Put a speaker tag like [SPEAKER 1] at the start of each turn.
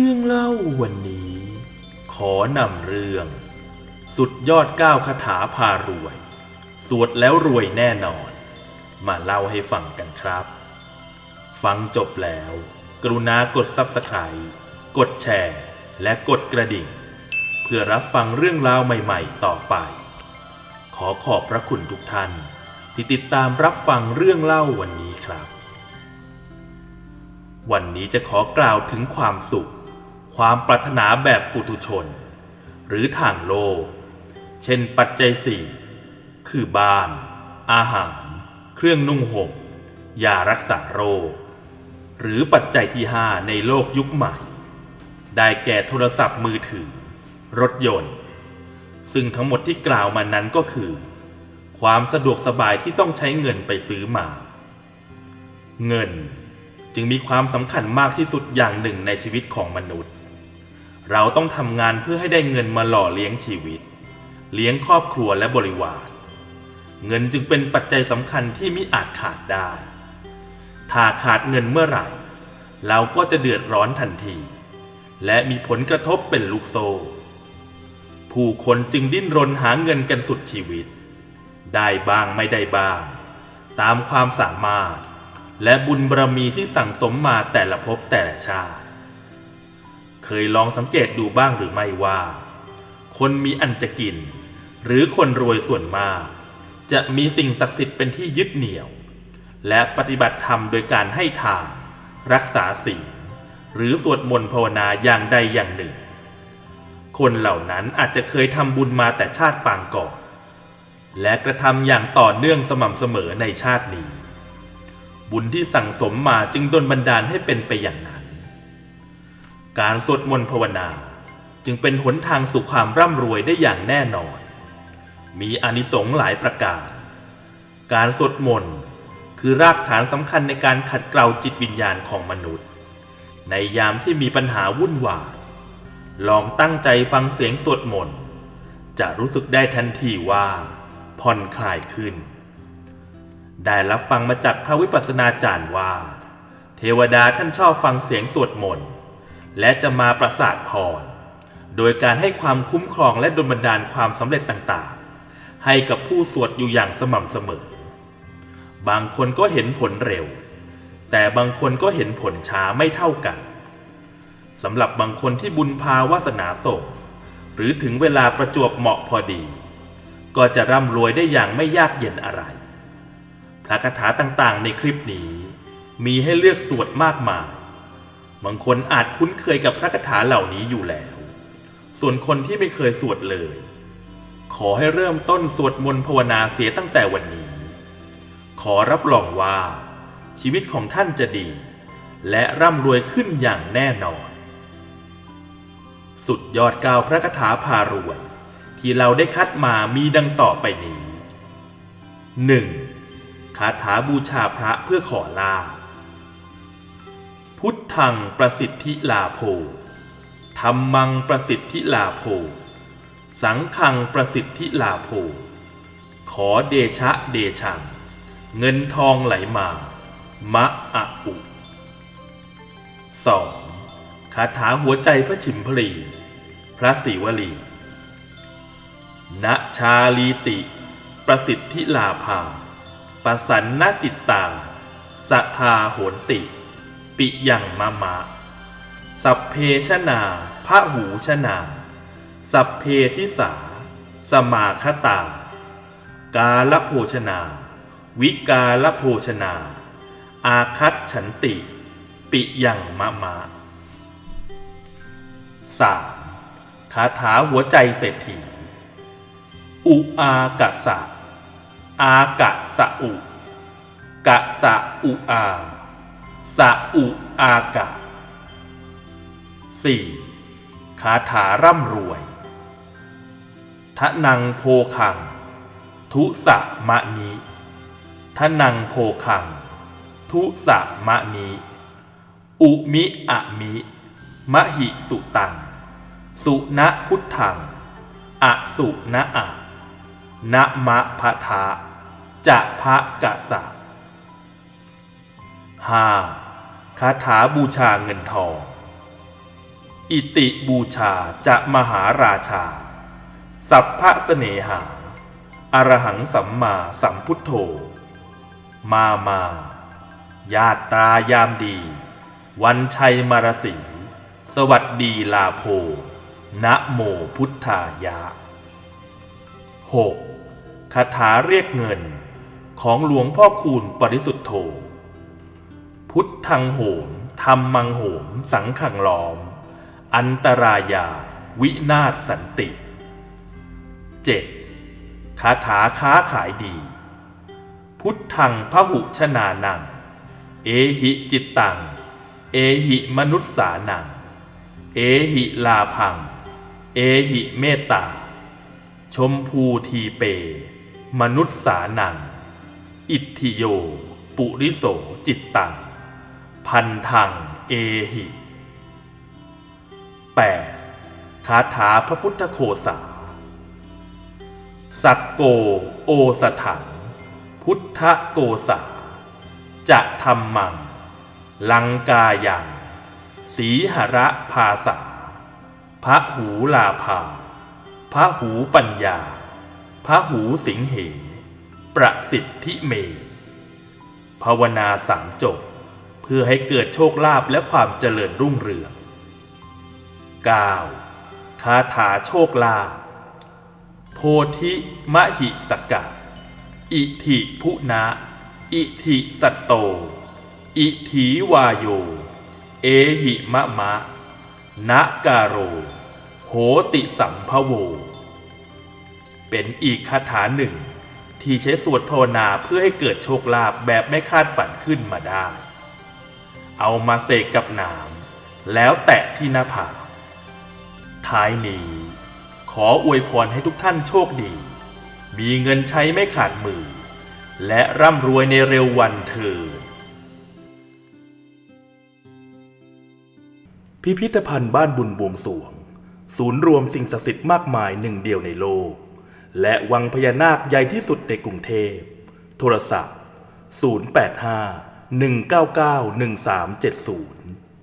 [SPEAKER 1] รื่องเล่าวันนี้ ขอนำเรื่อง สุดยอดก้าวคาถาพารวย สวดแล้วรวยแน่นอน มาเล่าให้ฟังกันครับ ฟังจบแล้ว กรุณากด Subscribe กดแชร์ และกดกระดิ่ง เพื่อรับฟังเรื่องราวใหม่ๆต่อไป ขอขอบพระคุณทุกท่าน ที่ติดตามรับฟังเรื่องเล่าวันนี้ครับ วันนี้จะขอกล่าวถึงความสุข ความปรารถนาแบบปุถุชน หรือทางโลก เช่นปัจจัยสี่คือบ้าน อาหาร เครื่องนุ่งห่มยารักษาโรค หรือปัจจัยที่ห้าในโลกยุคใหม่ ได้แก่โทรศัพท์มือถือ รถยนต์ ซึ่งทั้งหมดที่กล่าวมานั้นก็คือ ความสะดวกสบายที่ต้องใช้เงินไปซื้อมา เงินจึงมีความสำคัญมากที่สุดอย่างหนึ่งในชีวิตของมนุษย์ เราต้องทำงานเพื่อให้ได้เงินมาหล่อเลี้ยงชีวิต เลี้ยงครอบครัวและบริวาร เงินจึงเป็นปัจจัยสำคัญที่มิอาจขาดได้ ถ้าขาดเงินเมื่อไหร่ เราก็จะเดือดร้อนทันที และมีผลกระทบเป็นลูกโซ่ ผู้คนจึงดิ้นรนหาเงินกันสุดชีวิต ได้บ้างไม่ได้บ้าง ตามความสามารถ และบุญบารมีที่สั่งสมมาแต่ละภพแต่ละชาติ เคยลองสังเกตดูบ้างหรือไม่ว่า คนมีอันจะกิน หรือคนรวยส่วนมาก จะมีสิ่งศักดิ์สิทธิ์เป็นที่ยึดเหนี่ยว และปฏิบัติธรรมโดยการให้ทานรักษาศีลหรือสวดมนต์ภาวนาอย่างใดอย่างหนึ่ง คนเหล่านั้นอาจจะเคยทำบุญมาแต่ชาติปางก่อนและกระทำอย่างต่อเนื่องสม่ำเสมอในชาตินี้ บุญที่สั่งสมมาจึงดลบันดาลให้เป็นไปอย่างนั้น การสวดมนต์ภาวนาจึงเป็นหนทางสู่ความร่ำรวยได้อย่างแน่นอน มีอนิสงส์หลายประการ การสวดมนต์คือรากฐานสำคัญในการขัดเกลาจิตวิญญาณของมนุษย์ ในยามที่มีปัญหาวุ่นวาย ลองตั้งใจฟังเสียงสวดมนต์จะรู้สึกได้ทันทีว่า ผ่อนคลายขึ้น ได้รับฟังมาจากพระวิปัสสนาจารย์ว่า เทวดาท่านชอบฟังเสียงสวดมนต์ และจะมาประสาทพร โดยการให้ความคุ้มครองและดลบันดาลความสำเร็จต่างๆ ให้กับผู้สวดอยู่อย่างสม่ำเสมอ บางคนก็เห็นผลเร็ว แต่บางคนก็เห็นผลช้าไม่เท่ากันสำหรับบางคนที่บุญพาวาสนาส่ง หรือถึงเวลาประจวบเหมาะพอดี ก็จะร่ำรวยได้อย่างไม่ยากเย็นอะไร พระคาถาต่างๆ ในคลิปนี้ มีให้เลือกสวดมากมาย บางคนอาจคุ้นเคยกับพระคาถาเหล่านี้อยู่แล้ว ส่วนคนที่ไม่เคยสวดเลย ขอให้เริ่มต้นสวดมนต์ภาวนาเสียตั้งแต่วันนี้ ขอรับรองว่า ชีวิตของท่านจะดี และร่ำรวยขึ้นอย่างแน่นอน สุดยอดกาวพระคาถาพารวย ที่เราได้คัดมามีดังต่อไปนี้ 1. คาถาบูชาพระเพื่อขอลาภ พุทธังประสิทธิลาโภธรรมังประสิทธิลาโภสังฆังประสิทธิลาโภขอเดชะเดชัง เงินทองไหลมามะอะอุ 2. คาถาหัวใจพระฉิมพลี พระศิวลีณชาลีติ ประสิทธิลาภาประสันนจิตตาสัทธาโหนติ ปิยังมะมะ สัพเพชนาพระหูชนา สัพเพทิสา สมาคตา กาลโภชนา วิกาลโภชนา อาคัตฉันติ ปิยังมะมะ 3. คาถาหัวใจเศรษฐี อุอากะสะ อากะสะอุกะสะอุอา สะอุอากะ 4. คาถาร่ำรวยทะนังโพคัง ทุสะมะนิทะนังโพคัง ทุสะมะนิอุมิอะมิมะหิสุตัง สุณพุทธัง อสุณอะนะมะพะทะจะพะกะสะ 5. คาถาบูชาเงินทอง อิติบูชาจะมหาราชา สัพพะเสนหา อรหังสัมมาสัมพุทโธ มามา ญาตรายามดี วันชัยมารสี สวัสดีลาโภนะโมพุทธายะ 6. คาถาเรียกเงินของหลวงพ่อคูณปริสุทธโธ พุทธังโหมธรรมังโหม สังขังล้อม อันตรายา วินาศสันติ 7. คาถาค้าขายดี พุทธังพหุชนานัง เอหิจิตตัง เอหิมนุษสานัง เอหิลาพัง เอหิเมตตา ชมพูทีเป มนุษสานัง อิทธิโย ปุริโสจิตตัง พันธังเอหิ 8. คาถาพระพุทธโคสา สักโกโอสถัง พุทธโกสา จะทำมัง ลังกายังสีหระภาษาพระหูลาภาพระหูปัญญาพระหูสิงเห ประสิทธิเม ภาวนาสามจบ พื่อให้เกิดโชคลาภและความเจริญรุ่งเรือง 9. คาถาโชคลาภโพธิมหิสกะ อิธิพุนะ อิธิสัตโต อิถีวายโย เอหิมะมะนะกาโร โหติสัมภโว เป็นอีกคาถาหนึ่ง ที่ใช้สวดภาวนาเพื่อให้เกิดโชคลาภแบบไม่คาดฝันขึ้นมาได้ เอามาเสกกับน้ำแล้วแตะที่หน้าผากท้ายนี้ ขออวยพรให้ทุกท่านโชคดี มีเงินใช้ไม่ขาดมือ และร่ำรวยในเร็ววันเถิดพิพิธภัณฑ์บ้านบุญบวงสวง ศูนย์รวมสิ่งศักดิ์สิทธิ์มากมายหนึ่งเดียวในโลก และวังพญานาคใหญ่ที่สุดในกรุงเทพ โทรศัพท์ 085 199 1370